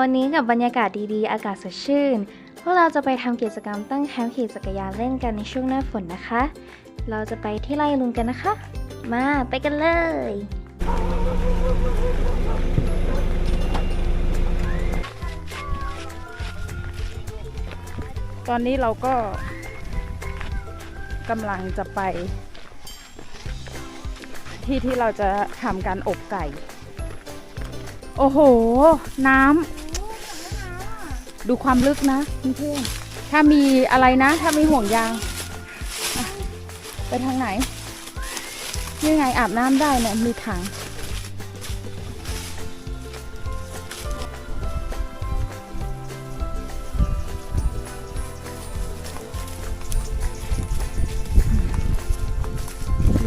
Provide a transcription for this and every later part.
วัสดีค่ะวันนี้กับบรรยากาศดีๆ อากาศสดชื่น พวกเราจะไปทำกิจกรรมตั้งแคมป์ขี่จักรยานเล่นกันในช่วงหน้าฝนนะคะ เราจะไปที่ไร่ลุงกันนะคะ มาไปกันเลยตอนนี้เราก็กำลังจะไป ที่ที่เราจะทำการอบไก่ โอ้โห น้ำ ดูความลึกนะเพื่อนถ้ามีอะไรนะ ถ้ามีห่วงยางไปทางไหนนี่ไงอาบน้ำได้เนี่ยมีถัง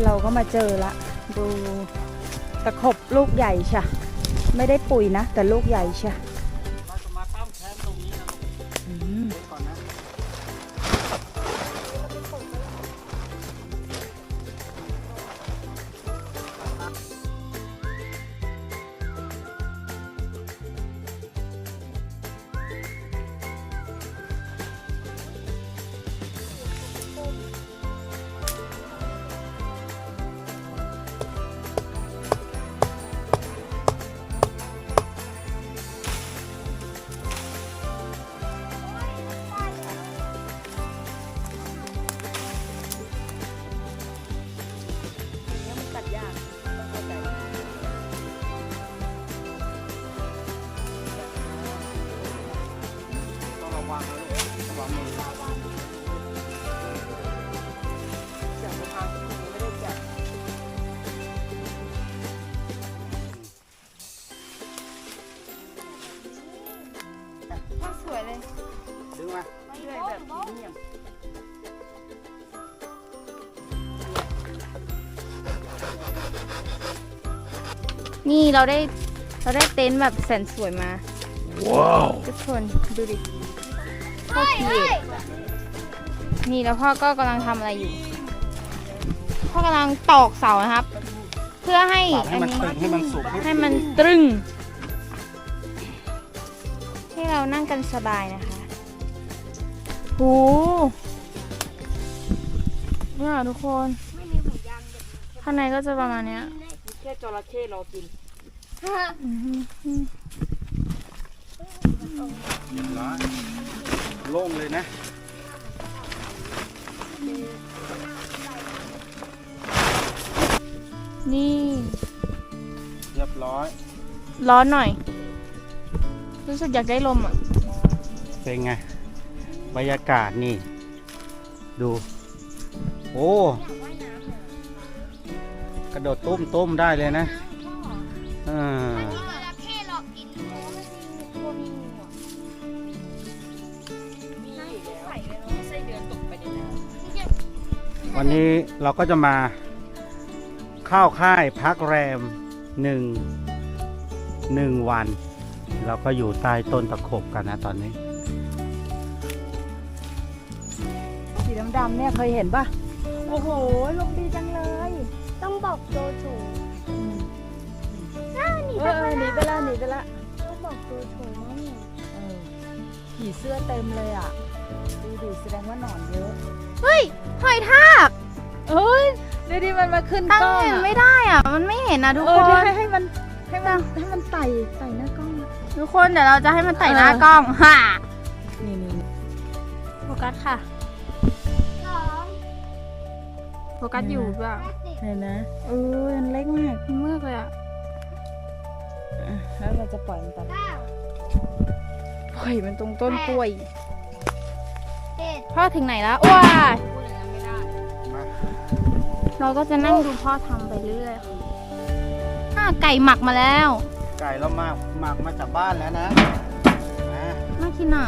เราก็มาเจอละ ดูตะขบลูกใหญ่ใชะไม่ได้ปุ๋ยนะ แต่ลูกใหญ่ใช่ นี่เราได้เราได้เต็นท์แบบแสนสวยมา ว้าว ทุกคนดูดิพ่อคีนี่แล้วพ่อก็กำลังทำอะไรอยู่ พ่อกำลังตอกเสานะครับ เพื่อให้ปรับให้อันมันนี้ ตึงให้มันสุกให้มันตรึง ให้เรานั่งกันสบายนะคะโหเนี่ยทุกคน ข้างในก็จะประมาณเนี้ย แค่จระเข้รอกินอือหือเรียบร้อยโล่งเลยนะนี่เรียบร้อย ร้อนหน่อย รู้สึกอยากได้ลมอะ เป็นไง บรรยากาศนี่ ดู โอ้ กระโดดตุ้มตุ้มได้เลยนะเออวันนี้เราก็จะมาเข้าค่ายพักแรมหนึ่งหนึ่งวัน เราก็อยู่ใต้ต้นตะขบกันนะตอนนี้ สีดำๆเนี่ยเคยเห็นปะโอ้โหลงดีจัง ต้องบอกโจโฉนะเนี่ยเออผีเสื้อเต็มเลยอะ ดูดิแสดงว่าหนอนเยอะ เฮ้ยหอยทากเอ้ยดูดิมันมาขึ้นตั้งกล้องเห็นอะไม่ได้อะ มันไม่เห็นนะทุกเอคอนให้ให้มันให้มันให้มันไต่ไต่หน้ากล้องอะทุกคนเดี๋ยวเราจะให้มันไต่หน้าเออกล้องฮ่านี่นี่นี่โฟกัสค่ะสองโฟกัสอยู่เปล่าแปดสิบเห็นนะเออมันเล็กมากมากเลยอะอะ แล้วเราจะปล่อยมันตอนเก้าปล่อยมันตรงต้นกล้วย เจ็ดพ่อถึงไหนแล้วว้ายมาเราก็จะนั่งดูพ่อทำไปเรื่อยๆค่ะอ่าไก่หมักมาแล้ว ไก่เราหมักหมักมาจากบ้านแล้วนะนะน่ากินอะ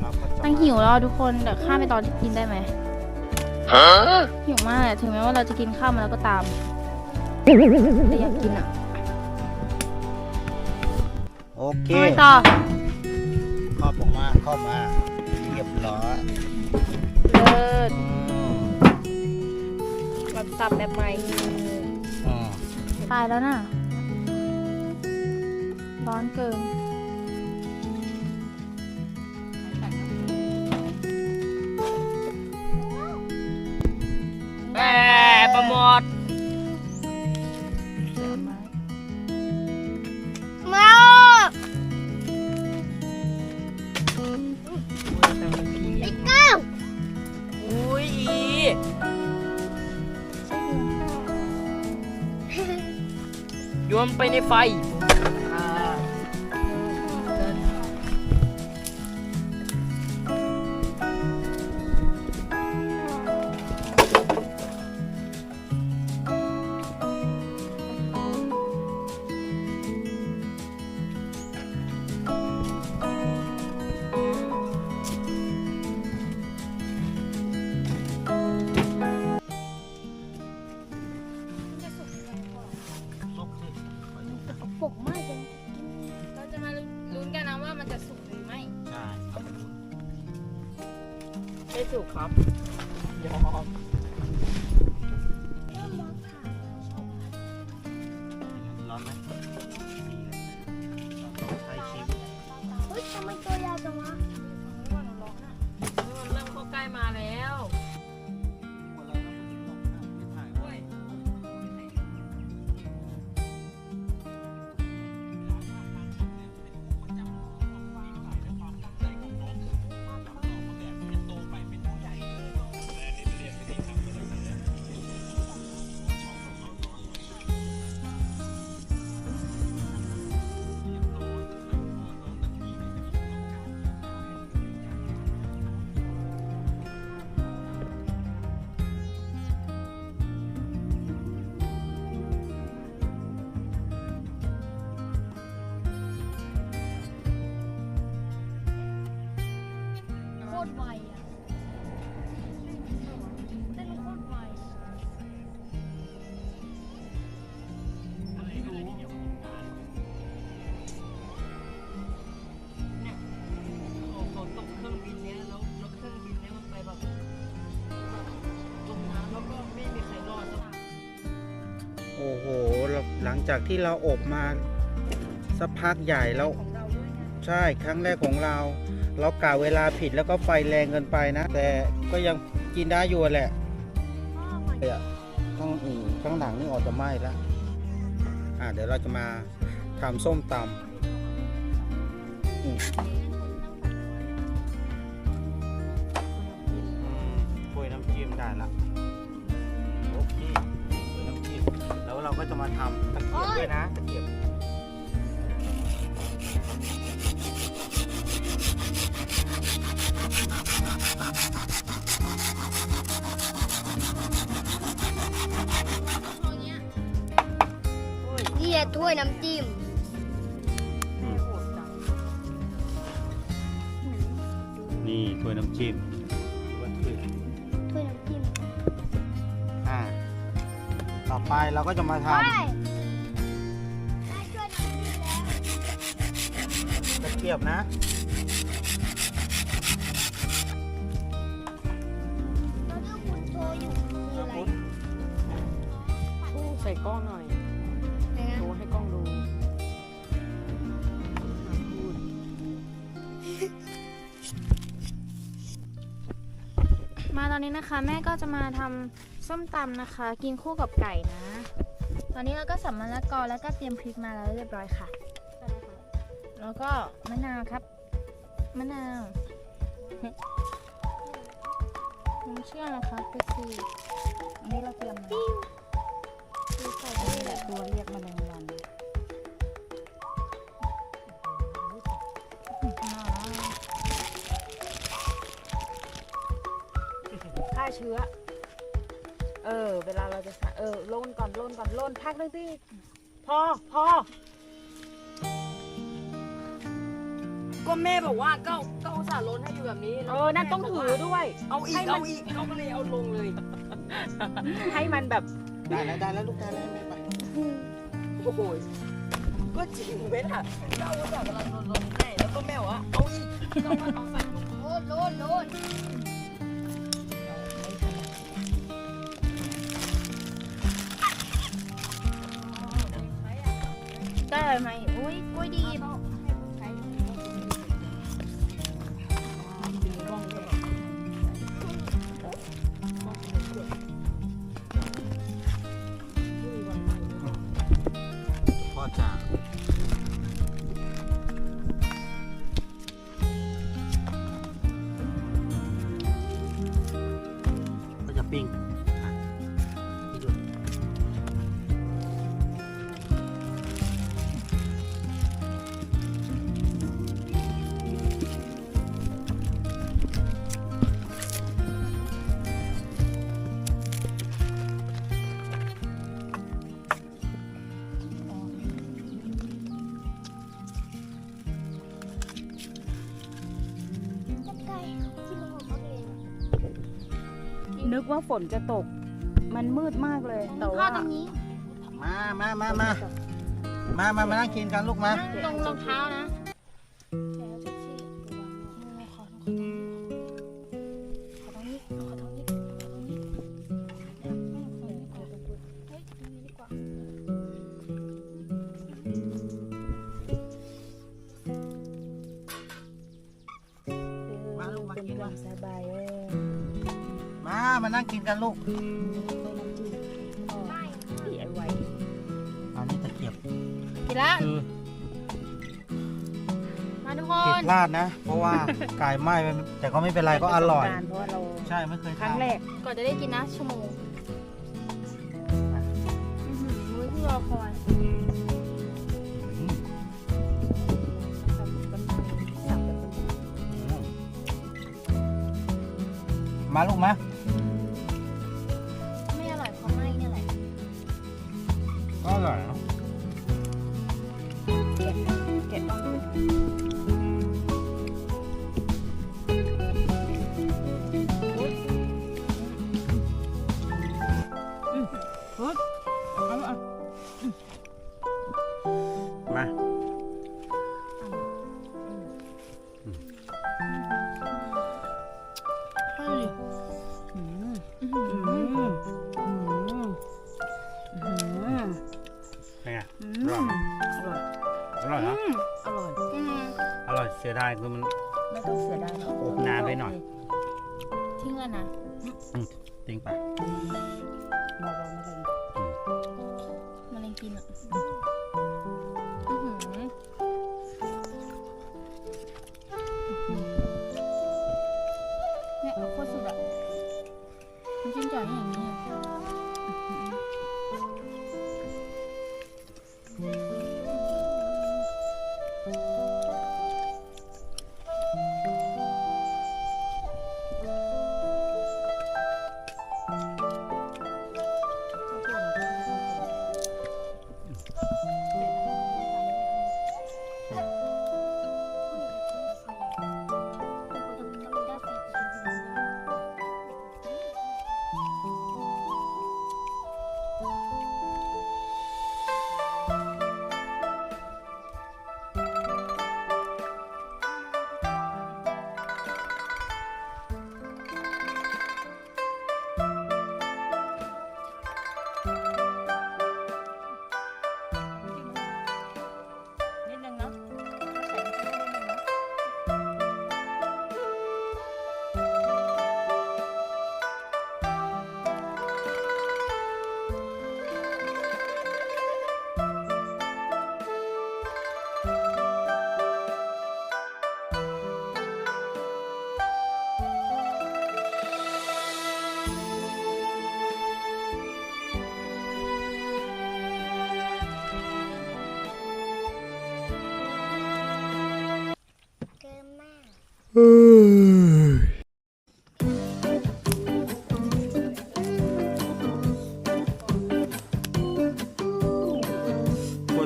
เราก็จะตั้งหิวแล้วทุกคนเดี๋ยวข้ามไปตอนกินได้ไหมหิวมากเลยถึงแม้ว่าเราจะกินข้าวมาแล้วก็ตามแต่อยากกินอะโอเคทำไมต่อค เข้ามาเรียบร้อยเลิศมันตับแบบใหม่ตายแล้วน่ะ ร้อนเกิน แปะประหมด โยนไปในไฟ ไม่ถูกครับ ยอมร้อนไหมใช้ชิมเฮ้ยทำไมตัวยาวจังวะมันเริ่มเข้าใกล้มาแล้ว ลังจากที่เราอบมาสักพักใหญ่แล้วใช่ครั้งแรกของเรา เรากะเวลาผิดแล้วก็ไฟแรงเกินไปนะ แต่ก็ยังกินได้อยู่แหละเลยอะข้างอืมข้างหลังนี่ออกจะไหม้แล้วอ่าเดี๋ยวเราจะมาทำส้มตำอืมถ้วยน้ำจิ้มได้ละ เราก็จะมาทำตะเกียบด้วยนะตะเกียบนี่แหละถ้วยน้ำจิ้ม ไปเราก็จะมาทไปได้ถ้วยน้ำจิ้มแล้วำตะเกียบนะเราเลือกคุณโชว์อยู่คืออะไรใส่กล้องหน่อยไหนนะโชว์ให้กล้องดูพูดมาตอนนี้นะคะ แม่ก็จะมาทำ ส้มตำนะคะ กินคู่กับไก่นะ ตอนนี้เราก็สับมะละกอแล้วก็เตรียมพริกมาแล้วเรียบร้อยค่ะ แล้วก็มะนาวครับ มะนาวน้ำเชื่อมนะคะไปสิอันนี้เราเตรียมมาคือใส่นี่แหละตัวเรียกแมลงวันฆ่าเชื้อ เออ เวลาเราจะใส่เออโล่นก่อนโล่นก่อนโล่นพักหนึงสิพอพอ ก็แม่บอกว่าก็ก็อุตส่าห์ล้นให้อยู่แบบนี้เออ นั่นต้องถือด้วย เอาอีให้กมัน เอาอีกเขาก็เลยเอาลงเลยให้มันแบบได้แล้วได้แล้วลูกได้แล้วไม่ไปโอ้โหก็จริงเว้นอะเราอุตส่าห์กำลังลนลงให้แล้วก็แม่บอกว่าเอาอีกเราก็เอาใส่ลงโลดโลดโลด อยไหมอุ้ยกล้วยดีบพ่อจ๋า นึกว่าฝนจะตก มันมืดมากเลย แต่พ่อว่าตรงนี้มามามามามามามานั่งกินกันลูกมานั่งตรงรองเท้านะ กินแล้วคือมาทุกคผิดนพลาดนะ เพราะว่าไก่ไหม้ไปแต่ก็ไม่เป็นไรก็อร่อย เพราะว่าเราใช่ไม่เคยครั้งทำแรกก่อนจะได้กินนะชั่วโมงอื้อหือมื้อที่รอคอยอืมมาลูกมา แทิ้งแล้วนะทิ้งไปเราเราไม่ได้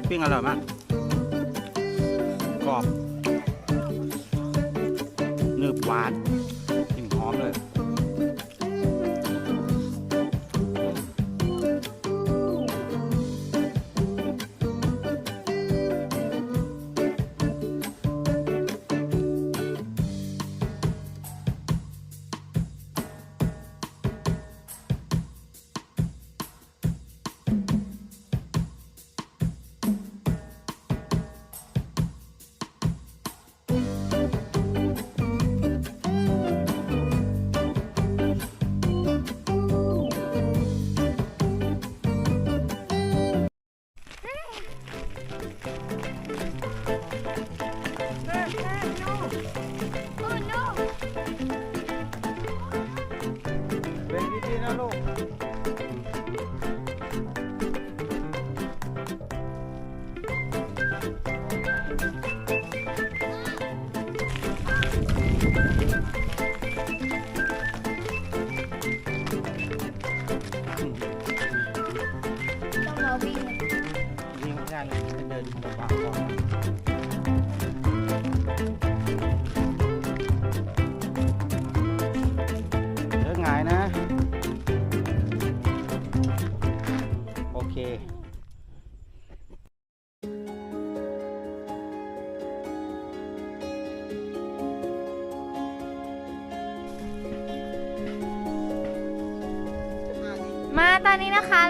ปิ้งอร่อยมาก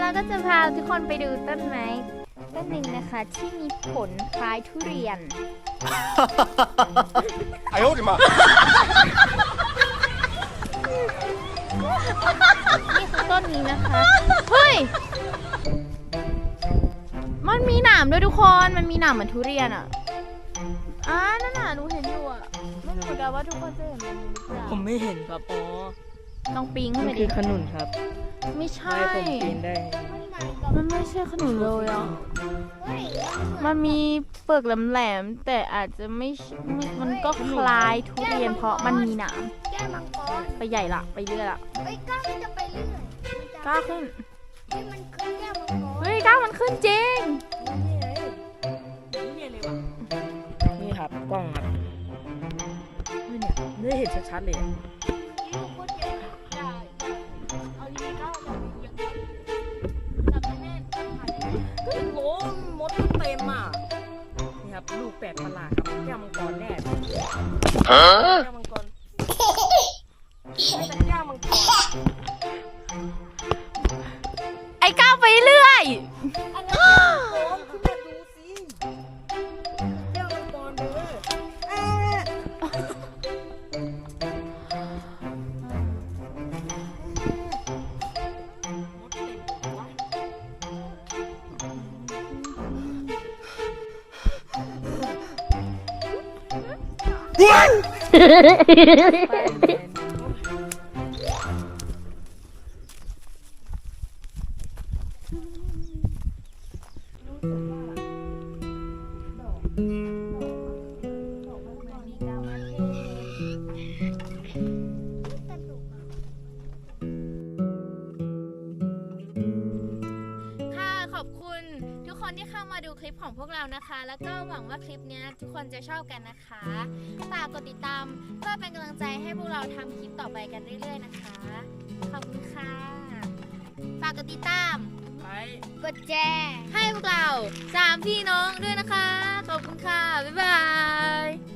เราก็จะพาทุกคนไปดูต้นไม้ต้นหนึ่งนะคะ ที่มีผลคล้ายทุเรียน 哎呦我的妈！ นี่คือต้นนี้นะคะ เฮ้ย มันมีหนามด้วยทุกคน มันมีหนามเหมือนทุเรียนอ่ะอ่านั่นน่ะหนูเห็นอยู่อ่ะ ไม่รู้เหมือนกันว่าทุกคนจะเห็นมันหรือเปล่า ผมไม่เห็นครับ อ๋อ ต้องปิงขึ้นมัไปนดิคือขนุนครับไม่ใช่ไว้ผมกินได้ มันไม่ใช่ขนุนเลยอะ มันมีเปลือกแหลมๆแต่อาจจะไม่ใช่ไม่มันก็คล้ายทุเรียนเพราะมันมีหนามแก้วมังกรไปใหญ่ละไปเรื่อยละเฮ้ยก้าวมันจะไปเรื่อยมันจะกล้าขึ้นเฮ้ยมันคือแก้วมังกรเฮ้ยกล้ามันขึ้นจริงนี่ครับกล้องครับนี่เนี่ยได้เห็นชัดๆเลย แก้วมัง Thank you. นะคะ แล้วก็หวังว่าคลิปเนี้ยทุกคนจะชอบกันนะคะฝากกดติดตามเพื่อเป็นกำลังใจให้พวกเราทำคลิปต่อไปกันเรื่อย ๆ นะคะ ขอบคุณค่ะ ฝากกดติดตาม ไปกดแจให้พวกเราสามพี่น้องด้วยนะคะ ขอบคุณค่ะ บ๊ายบาย